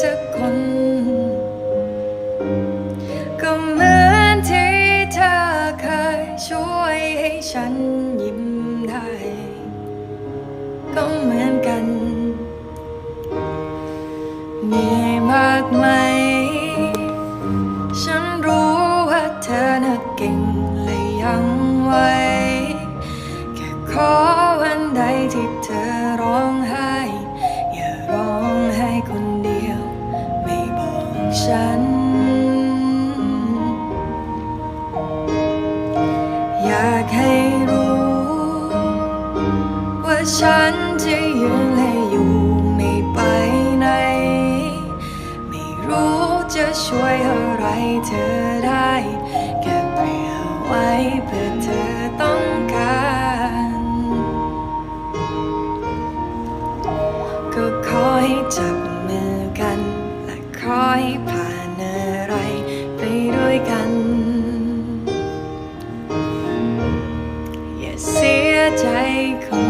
สักคน ก็เหมือนที่เธอเคยช่วยให้ฉันยิ้มได้ ก็เหมือนกัน มีมากไหม ฉันรู้ว่าเธอน่ะเก่งเลยยังไว แค่ขอวันใดที่เธอร้องไห้ากให้รู้ ว่าฉันจะยืนและอยู่ไม่ไปไหน ไม่รู้จะช่วยอะไรเธอได้ แค่เผื่อไว้เพื่อเธอต้องการ ก็ขอให้จับมือกันและขอให้ like